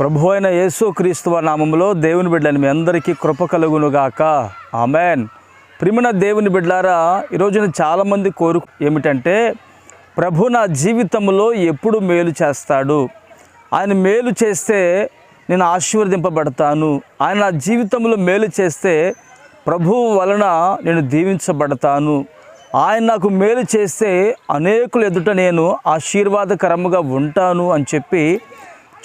ప్రభు అయిన యేసు క్రీస్తువ నామంలో దేవుని బిడ్డని మీ అందరికీ కృప కలుగునుగాక ఆమెన్. ప్రిమిన దేవుని బిడ్డలారా ఈరోజున చాలామంది కోరు ఏమిటంటే ప్రభు నా జీవితంలో ఎప్పుడు మేలు చేస్తాడు. ఆయన మేలు చేస్తే నేను ఆశీర్వదింపబడతాను. ఆయన నా జీవితంలో మేలు చేస్తే ప్రభువు వలన నేను దీవించబడతాను. ఆయన నాకు మేలు చేస్తే అనేకులు ఎదుట నేను ఆశీర్వాదకరముగా ఉంటాను అని చెప్పి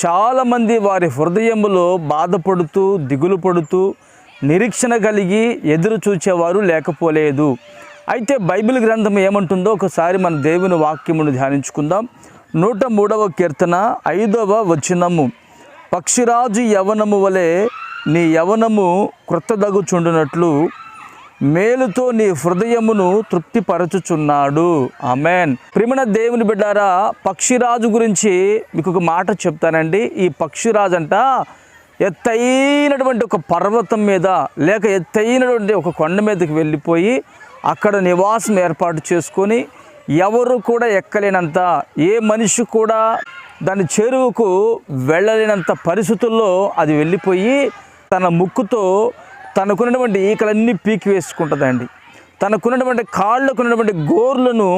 చాలామంది వారి హృదయములో బాధపడుతూ దిగులు పడుతూ నిరీక్షణ కలిగి ఎదురు చూచేవారు లేకపోలేదు. అయితే బైబిల్ గ్రంథం ఏమంటుందో ఒకసారి మన దేవుని వాక్యమును ధ్యానించుకుందాం. నూట మూడవ కీర్తన ఐదవ వచనము. పక్షిరాజు యవనము వలె నీ యవనము క్రొత్తదగుచుండునట్లు మేలుతో నీ హృదయమును తృప్తిపరచుచున్నాడు. అమెన్ ప్రిమణ దేవుని బిడ్డారా పక్షిరాజు గురించి మీకు ఒక మాట చెప్తానండి. ఈ పక్షిరాజు అంట ఎత్తైనటువంటి ఒక పర్వతం మీద లేక ఎత్తైనటువంటి ఒక కొండ మీదకి వెళ్ళిపోయి అక్కడ నివాసం ఏర్పాటు చేసుకొని ఎవరు కూడా ఎక్కలేనంత ఏ మనిషి కూడా దాని చెరువుకు వెళ్ళలేనంత పరిస్థితుల్లో అది వెళ్ళిపోయి తన ముక్కుతో తనకున్నటువంటి ఈకలన్నీ పీకి వేసుకుంటుందండి. తనకున్నటువంటి కాళ్ళకున్నటువంటి గోర్లను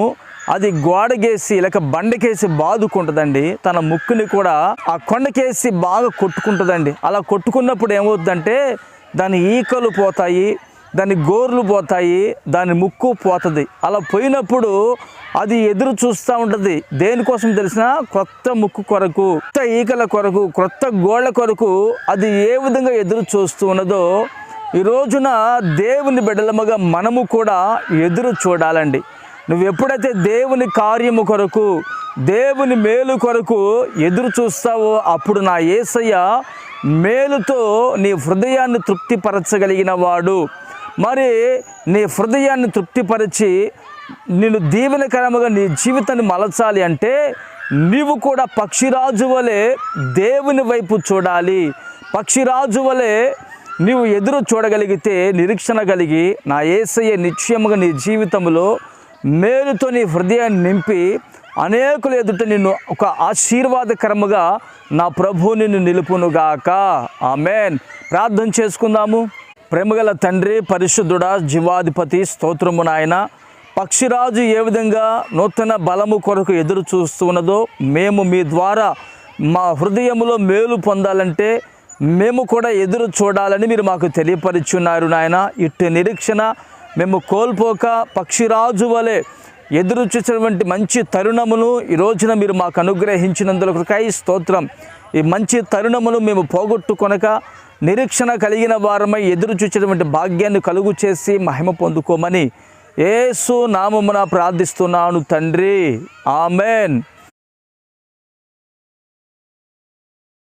అది గోడకేసి లేక బండకేసి బాదుకుంటుందండి. తన ముక్కుని కూడా ఆ కొండకేసి బాగా కొట్టుకుంటుందండి. అలా కొట్టుకున్నప్పుడు ఏమవుతుందంటే దాని ఈకలు పోతాయి దాని గోర్లు పోతాయి దాని ముక్కు పోతుంది. అలా పోయినప్పుడు అది ఎదురు చూస్తూ ఉంటుంది. దేనికోసం తెలిసిన కొత్త ముక్కు కొరకు క్రొత్త ఈకల కొరకు కొత్త గోళ్ళ కొరకు అది ఏ విధంగా ఎదురు చూస్తూ ఉన్నదో ఈ రోజున దేవుని బిడ్డలముగా మనము కూడా ఎదురు చూడాలండి. నువ్వు ఎప్పుడైతే దేవుని కార్యము కొరకు దేవుని మేలు కొరకు ఎదురు చూస్తావో అప్పుడు నా ఏసయ్య మేలుతో నీ హృదయాన్ని తృప్తిపరచగలిగిన వాడు. మరి నీ హృదయాన్ని తృప్తిపరిచి నేను దీవెనకరముగా నీ జీవితాన్ని మలచాలి అంటే నీవు కూడా పక్షిరాజు వలె దేవుని వైపు చూడాలి. పక్షిరాజు వలె నీవు ఎదురు చూడగలిగితే నిరీక్షణ కలిగి నా ఏసయ్య నిశ్చయముగా నీ జీవితంలో మేలుతో నీ హృదయాన్ని నింపి అనేకుల ఎదుట నిన్ను ఒక ఆశీర్వాదకరముగా నా ప్రభు నిన్ను నిలుపునుగాక. ఆమెన్. ప్రార్థన చేసుకుందాము. ప్రేమగల తండ్రి పరిశుద్ధుడ జీవాధిపతి స్తోత్రము నాయన పక్షిరాజు ఏ విధంగా నూతన బలము కొరకు ఎదురు చూస్తున్నదో మేము మీ ద్వారా మా హృదయంలో మేలు పొందాలంటే మేము కూడా ఎదురు చూడాలని మీరు మాకు తెలియపరిచున్నారు నాయన. ఇట్టి నిరీక్షణ మేము కోల్పోక పక్షిరాజు వలె ఎదురు చూసినటువంటి మంచి తరుణమును ఈ రోజున మీరు మాకు అనుగ్రహించినందుకై స్తోత్రం. ఈ మంచి తరుణమును మేము పోగొట్టుకొనక నిరీక్షణ కలిగిన వారమై ఎదురు చూసినటువంటి భాగ్యాన్ని కలుగు చేసి మహిమ పొందుకోమని ఏసు నామమున ప్రార్థిస్తున్నాను తండ్రి. ఆమెన్.